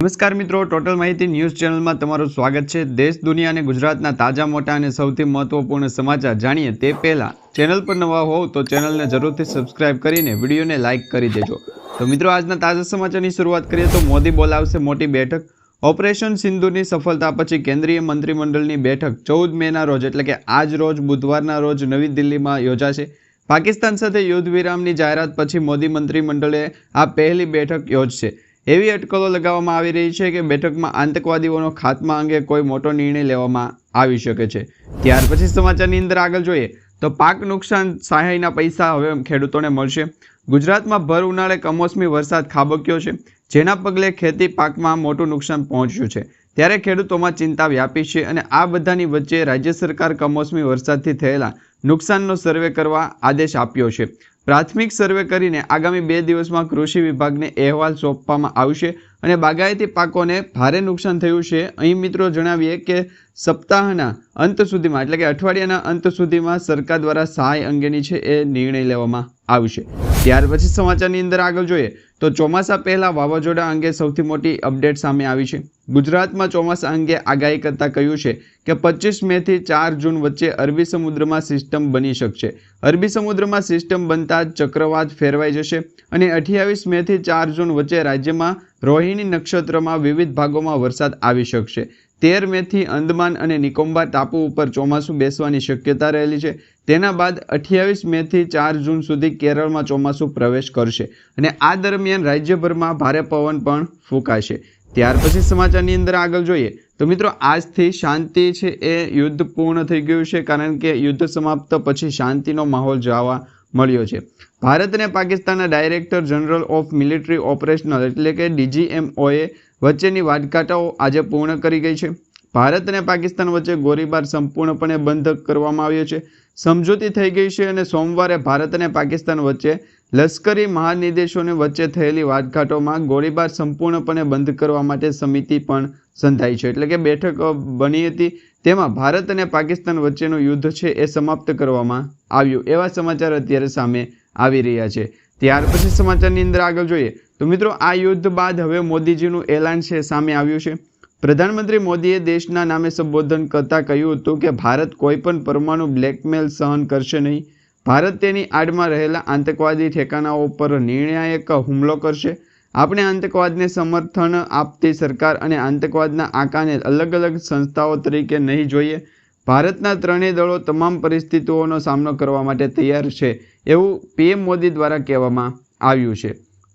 નમસ્કાર મિત્રો, ટોટલ માહિતી ન્યૂઝ ચેનલમાં તમારું સ્વાગત છે. દેશ, દુનિયા અને ગુજરાતના તાજા, મોટા અને સૌથી મહત્વપૂર્ણ સમાચાર જાણીએ તે પહેલાં, ચેનલ પર નવા હોવ તો ચેનલને જરૂરથી સબસ્ક્રાઇબ કરીને વિડીયોને લાઇક કરી દેજો. તો મિત્રો, આજના તાજા સમાચારની શરૂઆત કરીએ તો મોદી બોલાવશે મોટી બેઠક. ઓપરેશન સિંધુની સફળતા પછી કેન્દ્રીય મંત્રીમંડળની બેઠક ચૌદ મેના રોજ, એટલે કે આજ રોજ, બુધવારના રોજ નવી દિલ્હીમાં યોજાશે. પાકિસ્તાન સાથે યુદ્ધ વિરામની જાહેરાત પછી મોદી મંત્રીમંડળે આ પહેલી બેઠક યોજશે. એવી અટકળો લગાવવામાં આવી રહી છે કે બેઠકમાં આતંકવાદીઓનો ખાત્મા અંગે કોઈ મોટો નિર્ણય લેવામાં આવી શકે છે. ત્યાર પછી સમાચારની અંદર આગળ જોઈએ તો પાક નુકસાન સહાયના પૈસા હવે ખેડૂતોને મળશે. ગુજરાતમાં ભર ઉનાળે કમોસમી વરસાદ ખાબક્યો છે, જેના પગલે ખેતી પાકમાં મોટું નુકસાન પહોંચ્યું છે. ત્યારે ખેડૂતોમાં ચિંતા વ્યાપી છે અને આ બધાની વચ્ચે રાજ્ય સરકાર કમોસમી વરસાદથી થયેલા નુકસાનનો સર્વે કરવા આદેશ આપ્યો છે. પ્રાથમિક સર્વે કરીને આગામી બે દિવસમાં કૃષિ વિભાગને અહેવાલ સોંપવામાં આવશે અને બાગાયતી પાકોને ભારે નુકસાન થયું છે. અહીં મિત્રો જણાવીએ કે સપ્તાહના અંત સુધીમાં, એટલે કે અઠવાડિયાના અંત સુધીમાં સરકાર દ્વારા સહાય અંગેની છે એ નિર્ણય લેવામાં આવશે. ત્યાર પછી સમાચારની અંદર આગળ જોઈએ. તો ચોમાસા પહેલાં વાવાઝોડા અંગે સૌથી મોટી અપડેટ સામે આવી છે. ગુજરાતમાં ચોમાસા અંગે આગાહી કરતાં કહ્યું છે કે પચીસ મેથી ચાર જૂન વચ્ચે અરબી સમુદ્રમાં સિસ્ટમ બની શકશે. અરબી સમુદ્રમાં સિસ્ટમ બનતા ચક્રવાત ફેરવાઈ જશે અને અઠ્યાવીસ મેથી ચાર જૂન વચ્ચે રાજ્યમાં રોહિણી નક્ષત્રમાં વિવિધ ભાગોમાં વરસાદ આવી શકશે. તેર મેથી, અંદમાન અને નિકોબાર ટાપુ ઉપર ચોમાસું બેસવાની શક્યતા રહેલી છે. તેના બાદ અઠ્યાવીસ મેથી, ચાર જૂન સુધી કેરળમાં ચોમાસું પ્રવેશ કરશે અને આ દરમિયાન રાજ્યભરમાં ભારે પવન પણ ફૂંકાશે. ત્યાર પછી સમાચારની અંદર આગળ જોઈએ તો મિત્રો આજથી શાંતિ છે એ યુદ્ધ પૂર્ણ થઈ ગયું છે કારણ કે યુદ્ધ સમાપ્ત પછી શાંતિનો માહોલ જોવા મળ્યો છે. ભારત અને પાકિસ્તાનના director general of military operational એટલે કે ડીજીએમઓએ વચ્ચેની વાટકાટાઓ આજે પૂર્ણ કરી ગઈ છે. ભારત અને પાકિસ્તાન વચ્ચે ગોળીબાર સંપૂર્ણપણે બંધ કરવામાં આવ્યો છે. સમજૂતી થઈ ગઈ છે અને સોમવારે ભારત અને પાકિસ્તાન વચ્ચે લશ્કરી મહાનિર્દેશોની વચ્ચે થયેલી વાટઘાટોમાં ગોળીબાર સંપૂર્ણપણે બંધ કરવા માટે સમિતિ પણ સંધાઈ છે. એટલે કે બેઠક બની હતી. તેમાં ભારત અને પાકિસ્તાન વચ્ચેનું યુદ્ધ છે એ સમાપ્ત કરવામાં આવ્યું. એવા સમાચાર અત્યારે સામે આવી રહ્યા છે. ત્યાર પછી સમાચારની અંદર આગળ જોઈએ. તો મિત્રો, આ યુદ્ધ બાદ હવે મોદીજીનું એલાન છે સામે આવ્યું છે. પ્રધાનમંત્રી મોદીએ દેશના નામે સંબોધન કરતાં કહ્યું હતું કે, ભારત કોઈપણ પરમાણુ બ્લેકમેલ સહન કરશે નહીં. ભારત તેની આડમાં રહેલા આતંકવાદી ઠેકાણાઓ પર નિર્ણાયક હુમલો કરશે. આપણે આતંકવાદને સમર્થન આપતી સરકાર અને આતંકવાદના આંકાને અલગ અલગ સંસ્થાઓ તરીકે નહીં જોઈએ. ભારતના ત્રણેય દળો તમામ પરિસ્થિતિઓનો સામનો કરવા માટે તૈયાર છે એવું પીએમ મોદી દ્વારા કહેવામાં આવ્યું છે.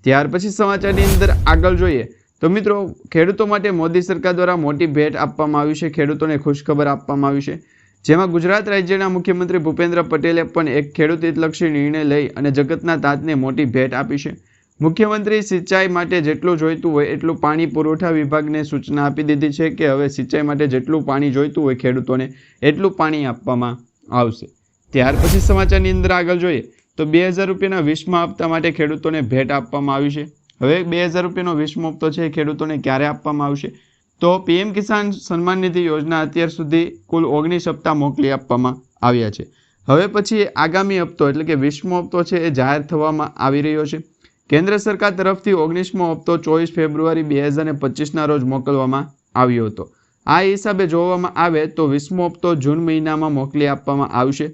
ત્યાર પછી સમાચારની અંદર આગળ જોઈએ તો મિત્રો ખેડૂતો માટે મોદી સરકાર દ્વારા મોટી ભેટ આપવામાં આવી છે. ખેડૂતોને ખુશખબર આપવામાં આવી છે. જેમાં ગુજરાત રાજ્યના મુખ્યમંત્રી ભૂપેન્દ્ર પટેલે પણ એક ખેડૂત હિતલક્ષી નિર્ણય લઈ અને જગતના તાતને મોટી ભેટ આપી છે. મુખ્યમંત્રી સિંચાઈ માટે જેટલું જોઈતું હોય એટલું પાણી પુરવઠા વિભાગને સૂચના આપી દીધી છે કે હવે સિંચાઈ માટે જેટલું પાણી જોઈતું હોય ખેડૂતોને એટલું પાણી આપવામાં આવશે. ત્યાર પછી સમાચારની અંદર આગળ જોઈએ તો બે હજાર રૂપિયાના વીસમા હપ્તા માટે ખેડૂતોને ભેટ આપવામાં આવી છે. હવે બે હજાર રૂપિયાનો વીસમો હપ્તો છે ખેડૂતોને ક્યારે આપવામાં આવશે? તો પીએમ કિસાન સન્માન નિધિ યોજના અત્યાર સુધી કુલ ઓગણીસ હપ્તા મોકલી આપવામાં આવ્યા છે. હવે પછી આગામી હપ્તો, એટલે કે વીસમો હપ્તો છે, એ જાહેર થવામાં આવી રહ્યો છે. કેન્દ્ર સરકાર તરફથી ઓગણીસમો હપ્તો ચોવીસ ફેબ્રુઆરી બે હજાર પચીસના રોજ મોકલવામાં આવ્યો હતો. આ હિસાબે જોવામાં આવે તો વીસમો હપ્તો જૂન મહિનામાં મોકલી આપવામાં આવશે.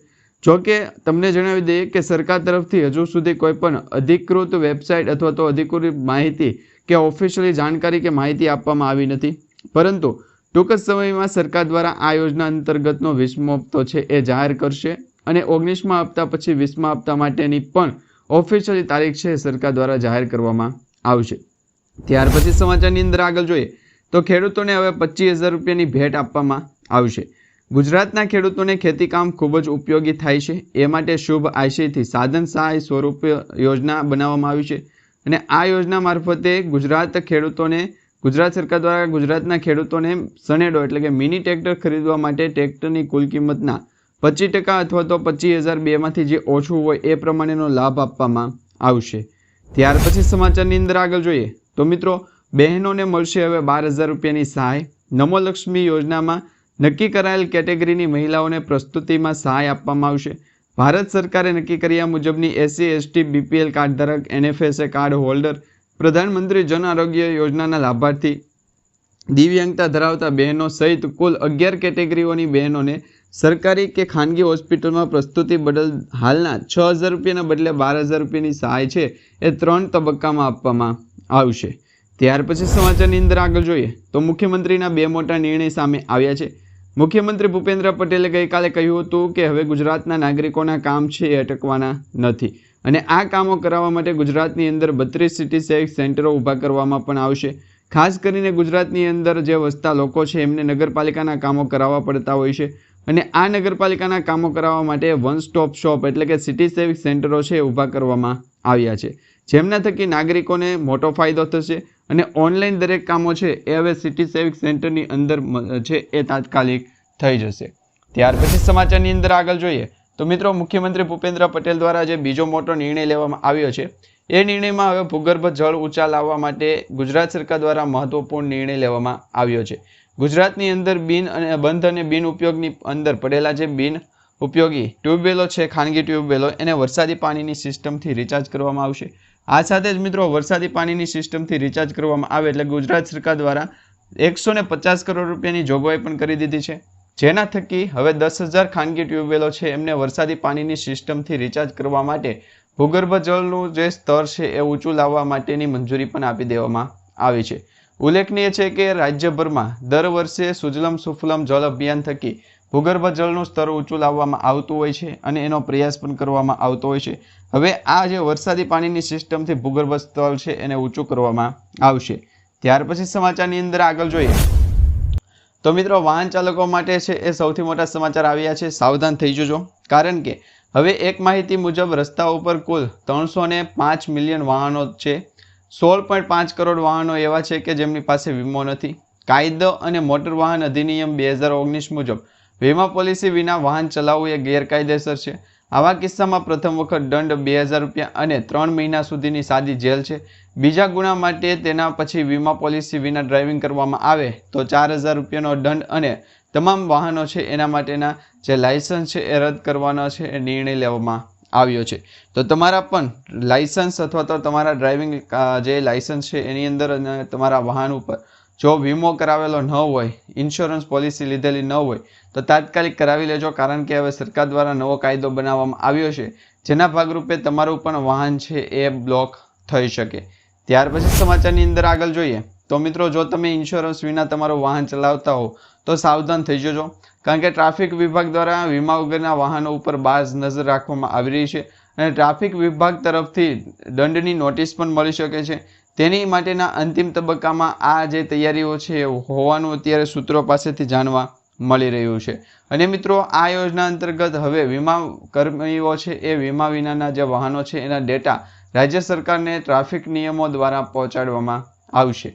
જો કે તમને જણાવી દઈએ કે સરકાર તરફથી હજુ સુધી કોઈ પણ અધિકૃત વેબસાઇટ અથવા તો અધિકૃત માહિતી કે ઓફિશિયલી જાણકારી કે માહિતી આપવામાં આવી નથી. પરંતુ ટૂંક જ સમયમાં સરકાર દ્વારા આ યોજના અંતર્ગતનો વીસમો હપ્તો છે એ જાહેર કરશે અને ઓગણીસમા હપ્તા પછી વીસમા હપ્તા માટેની પણ ઓફિશિયલી તારીખ છે સરકાર દ્વારા જાહેર કરવામાં આવશે. ત્યાર પછી સમાચારની અંદર આગળ જોઈએ તો ખેડૂતોને હવે પચીસ હજાર રૂપિયાની ભેટ આપવામાં આવશે. ગુજરાતના ખેડૂતોને ખેતીકામ ખૂબ જ ઉપયોગી થાય છે. એ માટે શુભ આશયથી સાધન સહાય સ્વરૂપે યોજના બનાવવામાં આવી છે અને આ યોજના મારફતે ગુજરાત ખેડૂતોને ગુજરાત સરકાર દ્વારા ગુજરાતના ખેડૂતોને સનેડો એટલે કે મિની ટ્રેક્ટર ખરીદવા માટે ટ્રેક્ટરની કુલ કિંમતના પચીસ ટકા અથવા તો પચીસ હજાર બેમાંથી જે ઓછું હોય એ પ્રમાણેનો લાભ આપવામાં આવશે. ત્યાર પછી સમાચારની અંદર આગળ જોઈએ. તો મિત્રો, બહેનોને મળશે હવે બાર હજાર રૂપિયાની સહાય. નમોલક્ષ્મી યોજનામાં નક્કી કરાયેલ કેટેગરીની મહિલાઓને પ્રસ્તુતિમાં સહાય આપવામાં આવશે. ભારત સરકારે નક્કી કર્યા મુજબની એસસી, એસટી, બીપીએલ કાર્ડ ધારક, NFSA card holder Pradhan Mantri Jan Arogya યોજનાના લાભાર્થી દિવ્યાંગતા ધરાવતા બહેનો સહિત કુલ અગિયાર કેટેગરીઓની બહેનોને સરકારી કે ખાનગી હોસ્પિટલમાં પ્રસ્તુતિ બદલ હાલના છ હજાર રૂપિયાના બદલે બાર હજાર રૂપિયાની સહાય છે એ ત્રણ તબક્કામાં આપવામાં આવશે. ત્યાર પછી સમાચારની અંદર આગળ જોઈએ તો મુખ્યમંત્રીના બે મોટા નિર્ણય સામે આવ્યા છે. મુખ્યમંત્રી ભૂપેન્દ્ર પટેલે ગઈકાલે કહ્યું હતું કે હવે ગુજરાતના નાગરિકોના કામ છે એ અટકવાના નથી. અને આ કામો કરાવવા માટે ગુજરાતની અંદર બત્રીસ સિટી સેવિક સેન્ટરો ઊભા કરવામાં પણ આવશે. ખાસ કરીને ગુજરાતની અંદર જે વસતા લોકો છે, એમને નગરપાલિકાના કામો કરાવવા પડતા હોય છે. અને આ નગરપાલિકાના કામો કરાવવા માટે વન સ્ટોપ શોપ એટલે કે સિટી સેવિક સેન્ટરો છે ઊભા કરવામાં આવ્યા છે. જેમના થકી નાગરિકોને મોટો ફાયદો થશે અને ઓનલાઈન દરેક કામો છે એ હવે સિટી સેવિક સેન્ટરની અંદર છે એ તાત્કાલિક થઈ જશે. ત્યાર પછી સમાચારની અંદર આગળ જોઈએ. તો મિત્રો, મુખ્યમંત્રી ભૂપેન્દ્ર પટેલ દ્વારા જે બીજો મોટો નિર્ણય લેવામાં આવ્યો છે, એ નિર્ણયમાં હવે ભૂગર્ભ જળ ઊંચા લાવવા માટે ગુજરાત સરકાર દ્વારા મહત્વપૂર્ણ નિર્ણય લેવામાં આવ્યો છે. ગુજરાતની અંદર બિન અને બંધ અને બિન ઉપયોગની અંદર પડેલા જે બિન ઉપયોગી ટ્યુબવેલો છે, ખાનગી ટ્યુબવેલો, એને વરસાદી પાણીની સિસ્ટમથી રિચાર્જ કરવામાં આવશે. આ સાથે જ મિત્રો, વરસાદી પાણીની સિસ્ટમથી રિચાર્જ કરવામાં આવે એટલે ગુજરાત સરકાર દ્વારા એકસો પચાસ કરોડ રૂપિયાની જોગવાઈ પણ કરી દીધી છે. જેના થકી હવે દસ હજાર ખાનગી ટ્યુબવેલો છે, એમને વરસાદી પાણીની સિસ્ટમથી રિચાર્જ કરવા માટે ભૂગર્ભ જળનું જે સ્તર છે, એ ઊંચું લાવવા માટેની મંજૂરી પણ આપી દેવામાં આવી છે. ઉલ્લેખનીય છે કે રાજ્યભરમાં દર વર્ષે સુજલમ સુફલમ જળ અભિયાન થકી ભૂગર્ભ જળનું સ્તર ઊંચું લાવવામાં આવતું હોય છે અને એનો પ્રયાસ પણ કરવામાં આવતો હોય છે. હવે આ જે વરસાદી પાણીની સિસ્ટમથી ભૂગર્ભ સ્તર છે, એને ઊંચું કરવામાં આવશે. ત્યાર પછી સમાચારની અંદર આગળ જોઈએ. તો મિત્રો, વાહન ચાલકો માટે છે એ સૌથી મોટા સમાચાર આવ્યા છે. સાવધાન થઈ જજો. કારણ કે હવે એક માહિતી મુજબ રસ્તા ઉપર કુલ ત્રણસો ને પાંચ મિલિયન વાહનો છે. સોળ પોઈન્ટ પાંચ કરોડ વાહનો એવા છે કે જેમની પાસે વીમો નથી. કાયદો અને મોટર વાહન અધિનિયમ બે હજાર ઓગણીસ મુજબ વીમા પોલિસી વિના વાહન ચલાવવું એ ગેરકાયદેસર છે. આવા કિસ્સામાં પ્રથમ વખત દંડ બે હજાર રૂપિયા અને ત્રણ મહિના સુધીની સાદી જેલ છે. બીજા ગુના માટે તેના પછી વીમા પોલિસી વિના ડ્રાઇવિંગ કરવામાં આવે તો ચાર હજાર રૂપિયાનો દંડ અને તમામ વાહનો છે એના માટેના જે લાયસન્સ છે એ રદ કરવાનો છે એ નિર્ણય લેવામાં આવ્યો છે. તો તમારા પણ લાયસન્સ અથવા તો તમારા ડ્રાઇવિંગ જે લાયસન્સ છે એની અંદર તમારા વાહન ઉપર જો વીમો કરાવેલો ન હોય ઇન્સ્યોરન્સ પોલિસી લીધેલી ન હોય, તો તાત્કાલિક કરાવી લેજો કારણ કે હવે સરકાર દ્વારા નવો કાયદો બનાવવામાં આવ્યો છે. જેના ભાગરૂપે તમારું પણ વાહન છે એ બ્લોક થઈ શકે. ત્યાર પછી સમાચારની અંદર આગળ જોઈએ. તો મિત્રો, જો તમે ઇન્સ્યોરન્સ વિના તમારું વાહન ચલાવતા હો, તો સાવધાન થઈ જજો. કારણ કે ટ્રાફિક વિભાગ દ્વારા વીમા વગરના વાહનો ઉપર બાજ નજર રાખવામાં આવી રહી છે અને ટ્રાફિક વિભાગ તરફથી દંડની નોટિસ પણ મળી શકે છે. તેની માટેના અંતિમ તબક્કામાં આ જે તૈયારીઓ છે હોવાનું અત્યારે સૂત્રો પાસેથી જાણવા મળી રહ્યું છે. અને મિત્રો, આ યોજના અંતર્ગત હવે વીમા કર્મીઓ છે એ વીમા વિનાના જે વાહનો છે એના ડેટા રાજ્ય સરકારને ટ્રાફિક નિયમો દ્વારા પહોંચાડવામાં આવશે.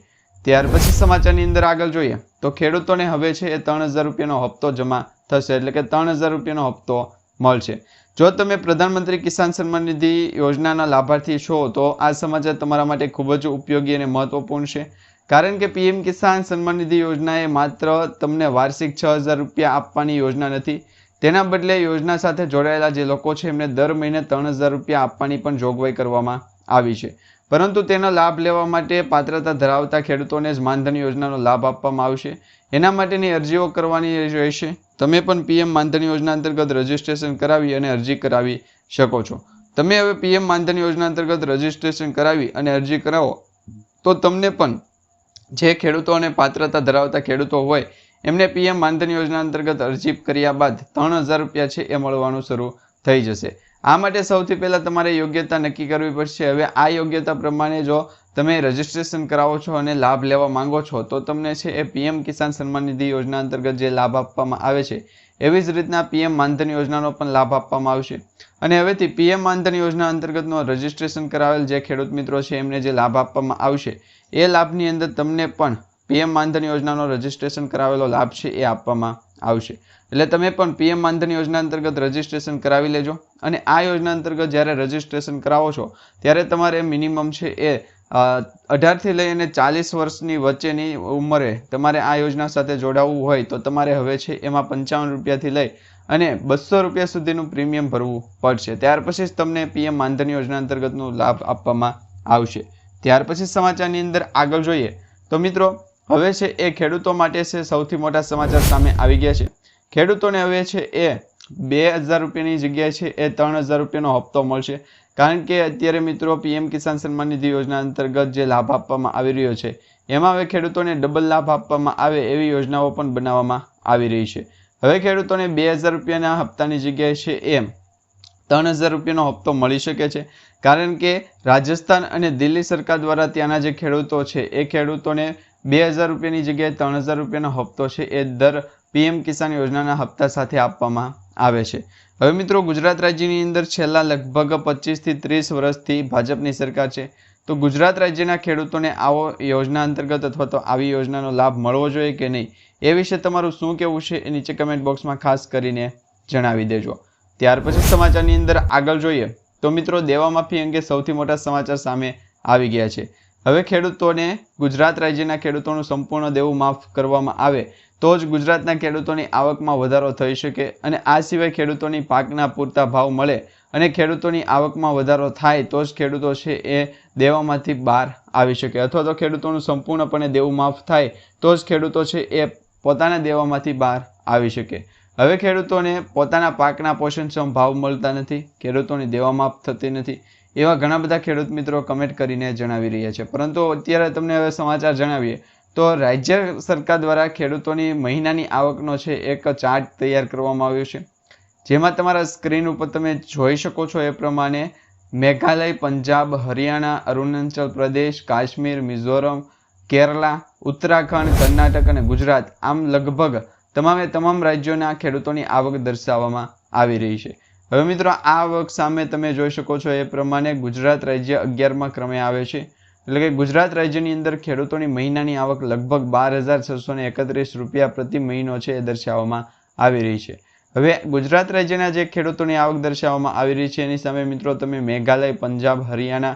ત્યાર પછી સમાચારની અંદર આગળ જોઈએ તો ખેડૂતોને હવે છે એ ત્રણ હજાર રૂપિયાનો હપ્તો જમા થશે, એટલે કે ત્રણ હજાર રૂપિયાનો હપ્તો મળશે. જો તમે પ્રધાનમંત્રી કિસાન સન્માન નિધિ યોજનાના લાભાર્થી છો, તો આ સમાચાર તમારા માટે ખૂબ જ ઉપયોગી અને મહત્વપૂર્ણ છે. કારણ કે પીએમ કિસાન સન્માન નિધિ યોજના એ માત્ર તમને વાર્ષિક છ હજાર રૂપિયા આપવાની યોજના નથી, તેના બદલે યોજના સાથે જોડાયેલા જે લોકો છે, એમને દર મહિને ત્રણ હજાર રૂપિયા આપવાની પણ જોગવાઈ કરવામાં આવી છે. પરંતુ તેનો લાભ લેવા માટે પાત્રતા ધરાવતા ખેડૂતોને જ માનધન યોજનાનો લાભ આપવામાં આવશે. એના માટેની અરજીઓ કરવાની રહેશે. તમે પણ પીએમ માનધન યોજના અંતર્ગત રજીસ્ટ્રેશન કરાવી અને અરજી કરાવી શકો છો. તમે હવે પીએમ માનધન યોજના અંતર્ગત રજીસ્ટ્રેશન કરાવી અને અરજી કરાવો, તો તમને પણ જે ખેડૂતો અને પાત્રતા ધરાવતા ખેડૂતો હોય, એમને પીએમ માનધન યોજના અંતર્ગત અરજી કર્યા બાદ ત્રણ હજાર રૂપિયા છે એ મળવાનું શરૂ થઈ જશે. આ માટે સૌથી પહેલાં તમારે યોગ્યતા નક્કી કરવી પડશે. હવે આ યોગ્યતા પ્રમાણે જો તમે રજીસ્ટ્રેશન કરાવો છો અને લાભ લેવા માંગો છો, તો તમને છે એ પીએમ કિસાન સન્માન નિધિ યોજના અંતર્ગત જે લાભ આપવામાં આવે છે, એવી જ રીતના પીએમ માનધન યોજનાનો પણ લાભ આપવામાં આવશે. અને હવેથી પીએમ માનધન યોજના અંતર્ગતનો રજીસ્ટ્રેશન કરાવેલ જે ખેડૂત મિત્રો છે, એમને જે લાભ આપવામાં આવશે, એ લાભની અંદર તમને પણ પીએમ માનધન યોજનાનો રજીસ્ટ્રેશન કરાવેલો લાભ છે એ આપવામાં આવશે. એટલે તમે પણ પીએમ માનધન યોજના અંતર્ગત રજીસ્ટ્રેશન કરાવી લેજો. અને આ યોજના અંતર્ગત જ્યારે રજીસ્ટ્રેશન કરાવો છો, ત્યારે તમારે મિનિમમ છે એ અઢારથી લઈ અને ચાલીસ વર્ષની વચ્ચેની ઉંમરે તમારે આ યોજના સાથે જોડાવવું હોય તો તમારે હવે છે એમાં પંચાવન રૂપિયાથી લઈ અને બસો રૂપિયા સુધીનું પ્રીમિયમ ભરવું પડશે. ત્યાર પછી જ તમને પીએમ માનધન યોજના અંતર્ગતનો લાભ આપવામાં આવશે. ત્યાર પછી સમાચારની અંદર આગળ જોઈએ. તો મિત્રો હવે છે એ ખેડૂતો માટે છે સૌથી મોટા સમાચાર સામે આવી ગયા છે. ખેડૂતોને હવે છે એ બે હજાર રૂપિયાની જગ્યાએ છે એ ત્રણ હજાર રૂપિયાનો હપ્તો મળશે. કારણ કે અત્યારે મિત્રો પીએમ કિસાન સન્માન નિધિ યોજના અંતર્ગત જે લાભ આપવામાં આવી રહ્યો છે, એમાં હવે ખેડૂતોને ડબલ લાભ આપવામાં આવે એવી યોજનાઓ પણ બનાવવામાં આવી રહી છે. હવે ખેડૂતોને બે હજાર રૂપિયાના હપ્તાની જગ્યાએ છે એમ ત્રણ હજાર રૂપિયાનો હપ્તો મળી શકે છે. કારણ કે રાજસ્થાન અને દિલ્હી સરકાર દ્વારા ત્યાંના જે ખેડૂતો છે, એ ખેડૂતોને બે હજાર રૂપિયાની જગ્યાએ ત્રણ હજાર રૂપિયાનો હપ્તો છે. એ દર પીએમ કિસાન યોજનાના હપ્તા સાથે આપવામાં આવે છે. હવે મિત્રો, ગુજરાત રાજ્યની અંદર છેલ્લા લગભગ પચીસથી ત્રીસ વર્ષથી ભાજપની સરકાર છે. તો ગુજરાત રાજ્યના ખેડૂતોને આવો યોજના અંતર્ગત અથવા તો આવી યોજનાનો લાભ મળવો જોઈએ કે નહીં? એ વિશે તમારું શું કહેવું છે એ નીચે કમેન્ટ બોક્સમાં ખાસ કરીને જણાવી દેજો. ત્યાર પછી સમાચારની અંદર આગળ જોઈએ. તો મિત્રો, દેવા માફી અંગે સૌથી મોટા સમાચાર સામે આવી ગયા છે. હવે ખેડૂતોને ગુજરાત રાજ્યના ખેડૂતોનું સંપૂર્ણ દેવું માફ કરવામાં આવે, તો જ ગુજરાતના ખેડૂતોની આવકમાં વધારો થઈ શકે અને આ સિવાય ખેડૂતોની પાકના પૂરતા ભાવ મળે અને ખેડૂતોની આવકમાં વધારો થાય, તો જ ખેડૂતો છે એ દેવામાંથી બહાર આવી શકે. અથવા તો ખેડૂતોનું સંપૂર્ણપણે દેવું માફ થાય, તો જ ખેડૂતો છે એ પોતાના દેવામાંથી બહાર આવી શકે. હવે ખેડૂતોને પોતાના પાકના પોષણક્ષમ ભાવ મળતા નથી, ખેડૂતોની દેવા માફ થતી નથી એવા ઘણા બધા ખેડૂત મિત્રો કમેન્ટ કરીને જણાવી રહ્યા છે. પરંતુ અત્યારે તમને હવે સમાચાર જણાવીએ તો રાજ્ય સરકાર દ્વારા ખેડૂતોની મહિનાની આવકનો છે એક ચાર્ટ તૈયાર કરવામાં આવ્યો છે. જેમાં તમારા સ્ક્રીન ઉપર તમે જોઈ શકો છો એ પ્રમાણે મેઘાલય, પંજાબ, હરિયાણા, અરુણાચલ પ્રદેશ, કાશ્મીર, મિઝોરમ, કેરલા, ઉત્તરાખંડ, કર્ણાટક અને ગુજરાત આમ લગભગ તમામે તમામ રાજ્યોના ખેડૂતોની આવક દર્શાવવામાં આવી રહી છે. હવે મિત્રો, આ આવક સામે તમે જોઈ શકો છો એ પ્રમાણે ગુજરાત રાજ્ય અગિયારમાં ક્રમે આવે છે. એટલે કે ગુજરાત રાજ્યની અંદર ખેડૂતોની મહિનાની આવક લગભગ બાર હજાર છસો ને એકત્રીસ રૂપિયા પ્રતિ મહિનો છે એ દર્શાવવામાં આવી રહી છે. હવે ગુજરાત રાજ્યના જે ખેડૂતોની આવક દર્શાવવામાં આવી રહી છે, એની સામે મિત્રો તમે મેઘાલય, પંજાબ, હરિયાણા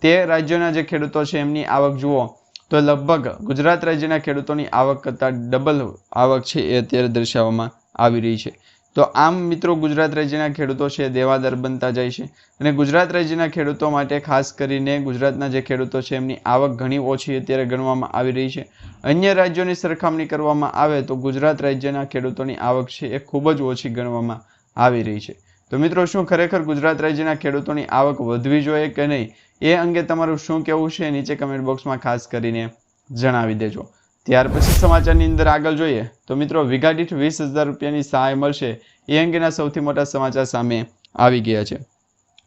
તે રાજ્યોના જે ખેડૂતો છે એમની આવક જુઓ, તો લગભગ ગુજરાત રાજ્યના ખેડૂતોની આવક કરતાં ડબલ આવક છે એ અત્યારે દર્શાવવામાં આવી રહી છે. તો આમ મિત્રો ગુજરાત રાજ્યના ખેડૂતો છે, દેવાદાર બનતા જાય છે. અને ગુજરાત રાજ્યના ખેડૂતો માટે ખાસ કરીને ગુજરાતના જે ખેડૂતો છે, એમની આવક ઘણી ઓછી અત્યારે ગણવામાં આવી રહી છે. અન્ય રાજ્યોની સરખામણી કરવામાં આવે તો ગુજરાત રાજ્યના ખેડૂતોની આવક છે, એ ખૂબ જ ઓછી ગણવામાં આવી રહી છે. તો મિત્રો શું ખરેખર ગુજરાત રાજ્યના ખેડૂતોની આવક વધવી જોઈએ કે નહીં? એ અંગે તમારું શું કહેવું છે નીચે કમેન્ટ બોક્સમાં ખાસ કરીને જણાવી દેજો. ત્યાર પછી સમાચારની અંદર આગળ જોઈએ તો મિત્રો, વીઘા વીસ હજાર રૂપિયાની સહાય મળશે. એ અંગેના સૌથી મોટા સમાચાર સામે આવી ગયા છે.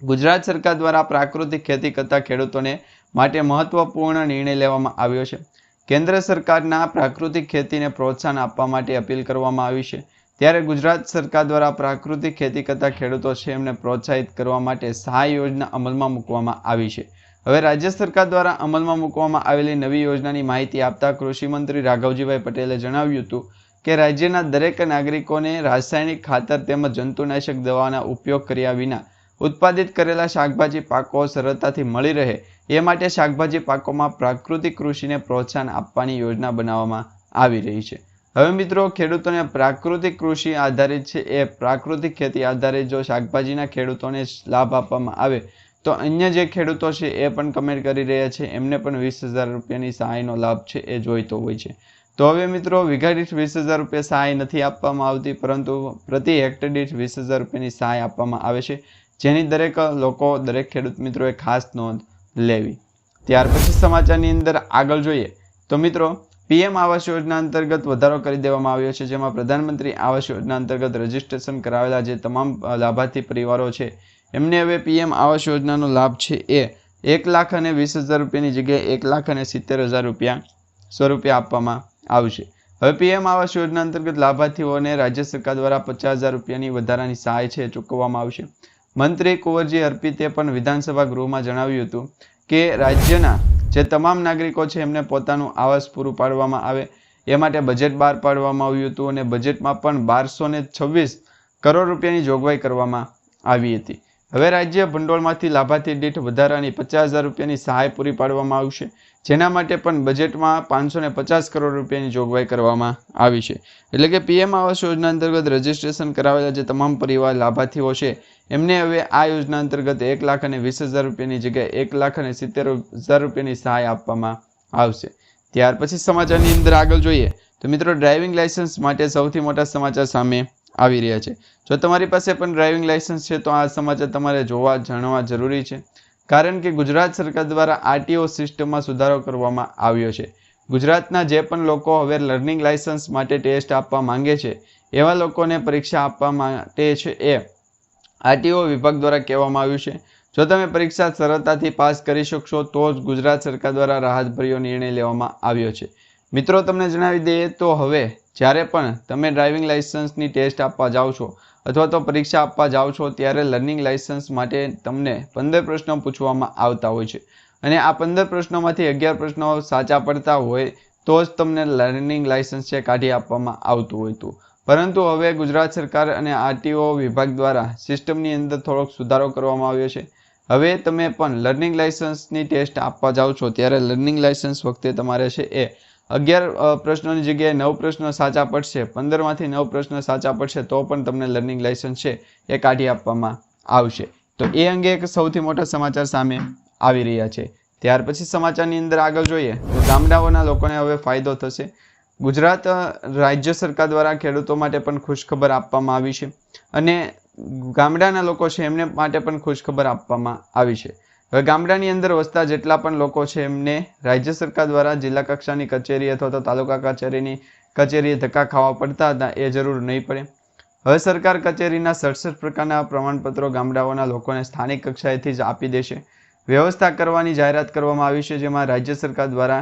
ગુજરાત સરકાર દ્વારા પ્રાકૃતિક ખેતી કરતા ખેડૂતોને માટે મહત્વપૂર્ણ નિર્ણય લેવામાં આવ્યો છે. કેન્દ્ર સરકારના પ્રાકૃતિક ખેતીને પ્રોત્સાહન આપવા માટે અપીલ કરવામાં આવી છે. ત્યારે ગુજરાત સરકાર દ્વારા પ્રાકૃતિક ખેતી કરતા ખેડૂતો છે એમને પ્રોત્સાહિત કરવા માટે સહાય યોજના અમલમાં મૂકવામાં આવી છે. હવે રાજ્ય સરકાર દ્વારા અમલમાં મૂકવામાં આવેલી નવી યોજનાની માહિતી આપતા કૃષિમંત્રી રાઘવજીભાઈ પટેલે જણાવ્યું હતું કે રાજ્યના દરેક નાગરિકોને રાસાયણિક ખાતર તેમજ જંતુનાશક દવાના ઉપયોગ કર્યા વિના ઉત્પાદિત કરેલા શાકભાજી પાકો સરળતાથી મળી રહે. એ માટે શાકભાજી પાકોમાં પ્રાકૃતિક કૃષિને પ્રોત્સાહન આપવાની યોજના બનાવવામાં આવી રહી છે. હવે મિત્રો, ખેડૂતોને પ્રાકૃતિક કૃષિ આધારિત છે એ પ્રાકૃતિક ખેતી આધારિત જો શાકભાજીના ખેડૂતોને લાભ આપવામાં આવે તો અન્ય જે ખેડૂતો છે એ પણ કમેન્ટ કરી રહ્યા છે. એમને પણ વીસ હજાર રૂપિયાની સહાયનો લાભ છે એ જોઈતો હોય છે. તો હવે મિત્રો વીઘા વીસ હજાર રૂપિયા સહાય નથી આપવામાં આવતી, પરંતુ પ્રતિ હેક્ટર દીઠ વીસ હજાર રૂપિયાની સહાય આપવામાં આવે છે. જેની દરેક લોકો, દરેક ખેડૂત મિત્રોએ ખાસ નોંધ લેવી. ત્યાર પછી સમાચારની અંદર આગળ જોઈએ. તો મિત્રો, પીએમ આવાસ યોજના અંતર્ગત વધારો કરી દેવામાં આવ્યો છે, જેમાં પ્રધાનમંત્રી આવાસ યોજના અંતર્ગત રજીસ્ટ્રેશન કરાવેલા જે તમામ લાભાર્થી પરિવારો છે એમને હવે પીએમ આવાસ યોજનાનો લાભ છે એ એક લાખ અને વીસ હજાર રૂપિયાની જગ્યાએ એક લાખ અને સિત્તેર હજાર રૂપિયા સ્વરૂપે આપવામાં આવશે. હવે પીએમ આવાસ યોજના અંતર્ગત લાભાર્થીઓને રાજ્ય સરકાર દ્વારા પચાસ હજાર રૂપિયાની વધારાની સહાય છે ચૂકવવામાં આવશે. મંત્રી કુંવરજી અર્પિતે પણ વિધાનસભા ગૃહમાં જણાવ્યું હતું કે રાજ્યના જે તમામ નાગરિકો છે એમને પોતાનું આવાસ પૂરું પાડવામાં આવે એ માટે બજેટ બહાર પાડવામાં આવ્યું હતું અને બજેટમાં પણ બારસો છવ્વીસ કરોડ રૂપિયાની જોગવાઈ કરવામાં આવી હતી. હવે રાજ્ય ભંડોળમાંથી લાભાર્થી દીઠ વધારાની પચાસ હજાર રૂપિયાની સહાય પૂરી પાડવામાં આવશે જેના માટે પણ બજેટમાં પાંચસો પચાસ કરોડ રૂપિયાની જોગવાઈ કરવામાં આવી છે. એટલે કે પીએમ આવાસ યોજના અંતર્ગત રજીસ્ટ્રેશન કરાવેલા જે તમામ પરિવાર લાભાર્થીઓ છે, એમને હવે આ યોજના અંતર્ગત એક લાખ અને વીસ હજાર રૂપિયાની જગ્યાએ એક લાખ અને સિત્તેર હજાર રૂપિયાની સહાય આપવામાં આવશે. ત્યાર પછી સમાચારની અંદર આગળ જોઈએ, તો મિત્રો ડ્રાઇવિંગ લાઇસન્સ માટે સૌથી મોટા સમાચાર સામે આવી રહ્યા છે. જો તમારી પાસે પણ ડ્રાઇવિંગ લાઇસન્સ છે, તો આ સમાચાર તમારે જોવા, જાણવા જરૂરી છે. કારણ કે ગુજરાત સરકાર દ્વારા આરટીઓ સિસ્ટમમાં સુધારો કરવામાં આવ્યો છે. ગુજરાતના જે પણ લોકો હવે લર્નિંગ લાઇસન્સ માટે ટેસ્ટ આપવા માંગે છે, એવા લોકોને પરીક્ષા આપવા માટે છે એ આરટીઓ વિભાગ દ્વારા કહેવામાં આવ્યું છે. જો તમે પરીક્ષા સરળતાથી પાસ કરી શકશો, તો જ ગુજરાત સરકાર દ્વારા રાહતભર્યો નિર્ણય લેવામાં આવ્યો છે. મિત્રો, તમને જણાવી દઈએ તો હવે જ્યારે પણ તમે ડ્રાઇવિંગ લાઇસન્સની ટેસ્ટ આપવા જાઓ છો અથવા તો પરીક્ષા આપવા જાઓ છો, ત્યારે લર્નિંગ લાઇસન્સ માટે તમને પંદર પ્રશ્નો પૂછવામાં આવતા હોય છે. અને આ પંદર પ્રશ્નોમાંથી અગિયાર પ્રશ્નો સાચા પડતા હોય, તો જ તમને લર્નિંગ લાઇસન્સ છે કાઢી આપવામાં આવતું હોય હતું પરંતુ હવે ગુજરાત સરકાર અને આરટીઓ વિભાગ દ્વારા સિસ્ટમની અંદર થોડોક સુધારો કરવામાં આવ્યો છે. હવે તમે પણ લર્નિંગ લાઇસન્સની ટેસ્ટ આપવા જાઓ છો, ત્યારે લર્નિંગ લાઇસન્સ વખતે તમારે છે એ અગિયાર પ્રશ્નોની જગ્યાએ નવ પ્રશ્નો સાચા પડશે, પંદરમાંથી નવ પ્રશ્નો સાચા પડશે તો પણ તમને લર્નિંગ લાઇસન્સ છે એ કાઢી આપવામાં આવશે. તો એ અંગે એક સૌથી મોટા સમાચાર સામે આવી રહ્યા છે. ત્યાર પછી સમાચારની અંદર આગળ જોઈએ તો ગામડાઓના લોકોને હવે ફાયદો થશે. ગુજરાત રાજ્ય સરકાર દ્વારા ખેડૂતો માટે પણ ખુશખબર આપવામાં આવી છે અને ગામડાના લોકો છે એમને માટે પણ ખુશખબર આપવામાં આવી છે. હવે ગામડાની અંદર વસતા જેટલા પણ લોકો છે એમને રાજ્ય સરકાર દ્વારા જિલ્લા કક્ષાની કચેરી અથવા તો તાલુકા કચેરીની કચેરીએ ધક્કા ખાવા પડતા હતા, એ જરૂર નહીં પડે. હવે સરકાર કચેરીના સડસઠ પ્રકારના પ્રમાણપત્રો ગામડાઓના લોકોને સ્થાનિક કક્ષાએથી જ આપી દેશે. વ્યવસ્થા કરવાની જાહેરાત કરવામાં આવી છે, જેમાં રાજ્ય સરકાર દ્વારા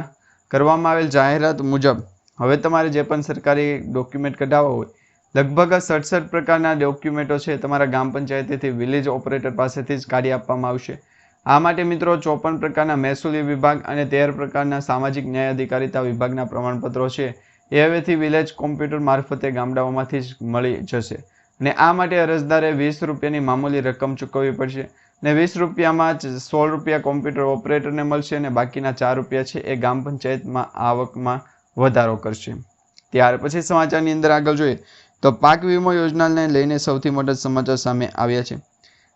કરવામાં આવેલ જાહેરાત મુજબ હવે તમારે જે પણ સરકારી ડોક્યુમેન્ટ કઢાવવા હોય, લગભગ સડસઠ પ્રકારના ડોક્યુમેન્ટો છે તમારા ગ્રામ પંચાયતેથી વિલેજ ઓપરેટર પાસેથી જ કાઢી આપવામાં આવશે. આ માટે મિત્રો ચોપન પ્રકારના મહેસૂલી વિભાગ અને તેર પ્રકારના સામાજિક ન્યાય અધિકારીતા વિભાગના પ્રમાણપત્રો છે. એ હવેથી વિલેજ કોમ્પ્યુટર મારફતે ગામડાઓમાંથી જ મળી જશે. અને આ માટે અરજદારે વીસ રૂપિયાની મામૂલી રકમ ચૂકવવી પડશે ને વીસ રૂપિયામાં જ સોળ રૂપિયા કોમ્પ્યુટર ઓપરેટરને મળશે અને બાકીના ચાર રૂપિયા છે એ ગ્રામ પંચાયતમાં આવકમાં વધારો કરશે. ત્યાર પછી સમાચારની અંદર આગળ જોઈએ તો પાક વીમો યોજનાને લઈને સૌથી મોટા સમાચાર સામે આવ્યા છે.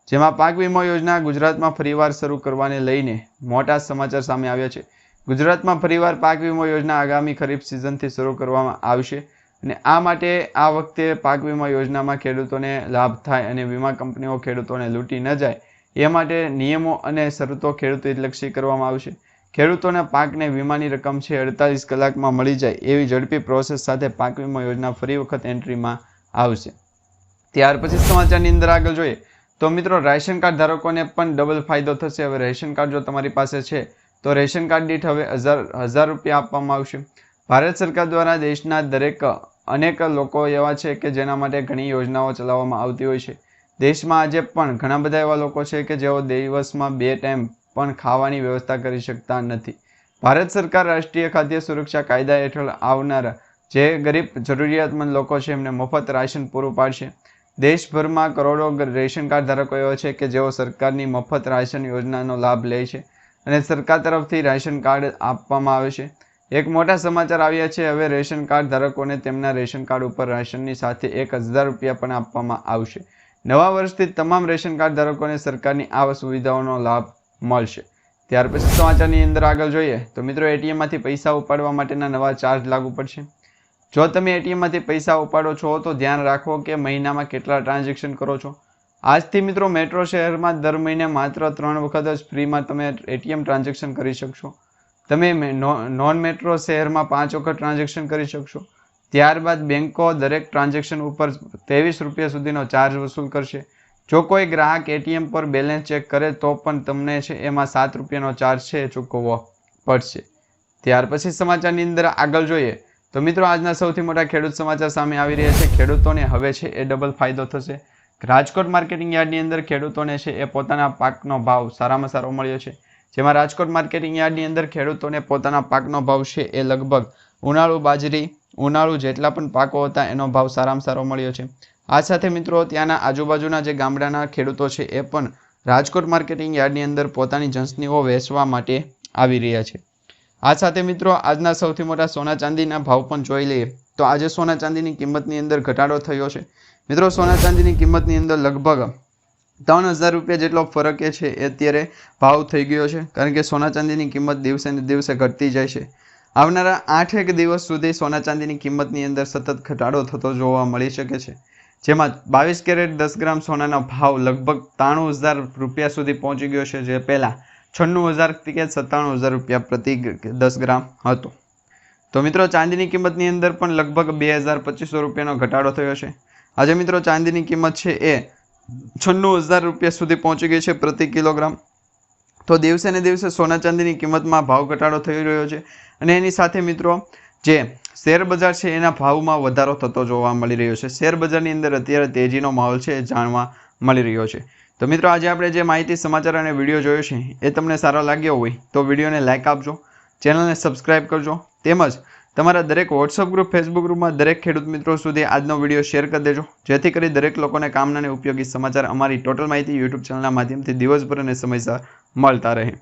જેમાં પાક વીમા યોજના ગુજરાતમાં ફરીવાર શરૂ કરવાને લઈને મોટા સમાચાર સામે આવ્યા છે. ગુજરાતમાં ફરીવાર પાક વીમા યોજના આગામી ખરીફ સિઝનથી શરૂ કરવામાં આવશે અને આ માટે આ વખતે પાક વીમા યોજનામાં ખેડૂતોને લાભ થાય અને વીમા કંપનીઓ ખેડૂતોને લૂંટી ન જાય, એ માટે નિયમો અને શરતો ખેડૂતો હિતલક્ષી કરવામાં આવશે. ખેડૂતોના પાકને વીમાની રકમ છે અડતાલીસ કલાકમાં મળી જાય એવી ઝડપી પ્રોસેસ સાથે પાક વીમા યોજના ફરી વખત એન્ટ્રીમાં આવશે. ત્યાર પછી સમાચારની અંદર આગળ જોઈએ. તો મિત્રો, રેશન કાર્ડ ધારકોને પણ ડબલ ફાયદો થશે. હવે રેશન કાર્ડ જો તમારી પાસે છે, તો રેશન કાર્ડ દીઠ હવે હજાર હજાર રૂપિયા આપવામાં આવશે. ભારત સરકાર દ્વારા દેશના દરેક અનેક લોકો એવા છે કે જેના માટે ઘણી યોજનાઓ ચલાવવામાં આવતી હોય છે. દેશમાં આજે પણ ઘણા બધા એવા લોકો છે કે જેઓ દિવસમાં બે ટાઈમ પણ ખાવાની વ્યવસ્થા કરી શકતા નથી. ભારત સરકાર રાષ્ટ્રીય ખાદ્ય સુરક્ષા કાયદા હેઠળ આવનારા જે ગરીબ જરૂરિયાતમંદ લોકો છે, એમને મફત રાશન પૂરું પાડશે. દેશભરમાં કરોડો રેશન કાર્ડ ધારકો એવા છે કે જેઓ સરકારની મફત રાશન યોજનાનો લાભ લે છે અને સરકાર તરફથી રાશન કાર્ડ આપવામાં આવે છે. એક મોટા સમાચાર આવ્યા છે, હવે રેશન કાર્ડ ધારકોને તેમના રેશન કાર્ડ ઉપર રાશનની સાથે એક હજાર રૂપિયા પણ આપવામાં આવશે. નવા વર્ષથી તમામ રેશન કાર્ડ ધારકોને સરકારની આ સુવિધાઓનો લાભ મળશે. ત્યાર પછી સમાચારની અંદર આગળ જોઈએ, તો મિત્રો, એટીએમમાંથી પૈસા ઉપાડવા માટેના નવા ચાર્જ લાગુ પડશે. જો તમે એટીએમમાંથી પૈસા ઉપાડો છો, તો ધ્યાન રાખો કે મહિનામાં કેટલા ટ્રાન્ઝેક્શન કરો છો. આજથી મિત્રો મેટ્રો શહેરમાં દર મહિને માત્ર ત્રણ વખત જ ફ્રીમાં તમે એટીએમ ટ્રાન્ઝેક્શન કરી શકશો. તમે નોન મેટ્રો શહેરમાં પાંચ વખત ટ્રાન્ઝેક્શન કરી શકશો. ત્યારબાદ બેન્કો દરેક ટ્રાન્ઝેક્શન ઉપર ત્રેવીસ રૂપિયા સુધીનો ચાર્જ વસૂલ કરશે. જો કોઈ ગ્રાહક એટીએમ પર બેલેન્સ ચેક કરે, તો પણ તમને છે એમાં સાત રૂપિયાનો ચાર્જ છે એ ચૂકવવો પડશે. ત્યાર પછી સમાચારની અંદર આગળ જોઈએ. તો મિત્રો, આજના સૌથી મોટા ખેડૂત સમાચાર સામે આવી રહ્યા છે. ખેડૂતોને હવે છે એ ડબલ ફાયદો થશે. રાજકોટ માર્કેટિંગ યાર્ડની અંદર ખેડૂતોને છે એ પોતાના પાકનો ભાવ સારામાં સારો મળ્યો છે. જેમાં રાજકોટ માર્કેટિંગ યાર્ડની અંદર ખેડૂતોને પોતાના પાકનો ભાવ છે એ લગભગ ઉનાળુ બાજરી, ઉનાળુ જેટલા પણ પાકો હતા એનો ભાવ સારામાં સારો મળ્યો છે. આ સાથે મિત્રો, ત્યાંના આજુબાજુના જે ગામડાના ખેડૂતો છે એ પણ રાજકોટ માર્કેટિંગ યાર્ડની અંદર પોતાની જંસનીઓ વેચવા માટે આવી રહ્યા છે. આ સાથે મિત્રો, આજના સૌથી મોટા સોના ચાંદીના ભાવ પણ જોઈ લઈએ. તો આજે સોના ચાંદીની કિંમતની અંદર ઘટાડો થયો છે. મિત્રો, સોના ચાંદીની કિંમતની અંદર લગભગ ત્રણ હજાર રૂપિયા જેટલો ફરક એ છે, એ અત્યારે ભાવ થઈ ગયો છે. કારણ કે સોના ચાંદીની કિંમત દિવસે ને દિવસે ઘટતી જાય છે. આવનારા આઠેક દિવસ સુધી સોના ચાંદીની કિંમતની અંદર સતત ઘટાડો થતો જોવા મળી શકે છે. જેમાં બાવીસ કેરેટ દસ ગ્રામ સોનાનો ભાવ લગભગ ત્રાણું હજાર રૂપિયા સુધી પહોંચી ગયો છે. જે પહેલાં છન્નું હજાર કે સત્તાણું હજાર રૂપિયા પ્રતિ દસ ગ્રામ હતો. તો મિત્રો, ચાંદીની કિંમતની અંદર પણ લગભગ બે હજાર પચીસો રૂપિયાનો ઘટાડો થયો છે. આજે મિત્રો, ચાંદીની કિંમત છે એ છન્નું હજાર રૂપિયા સુધી પહોંચી ગઈ છે પ્રતિ કિલોગ્રામ. તો દિવસે ને દિવસે સોના ચાંદીની કિંમતમાં ભાવ ઘટાડો થઈ રહ્યો છે અને એની સાથે મિત્રો, જે શેર બજાર છે એના ભાવમાં વધારો થતો જોવા મળી રહ્યો છે. શેર બજારની અંદર અત્યારે તેજીનો માહોલ છે જાણવા મળી રહ્યો છે. તો મિત્રો આજે આપણે જે માહિતી, સમાચાર અને વીડિયો જોયો છે, એ તમને સારો લાગ્યો હોય તો વિડીયોને લાઇક આપજો, ચેનલને સબસ્ક્રાઇબ કરજો, તેમજ તમારા દરેક વોટ્સઅપ ગ્રુપ ફેસબુક ગ્રુપમાં દરેક ખેડૂત મિત્રો સુધી આજનો વીડિયો શેર કરી દેજો, જેથી કરી દરેક લોકોને કામના અને ઉપયોગી સમાચાર અમારી ટોટલ માહિતી યુટ્યુબ ચેનલના માધ્યમથી દિવસભર અને સમયસર મળતા રહે.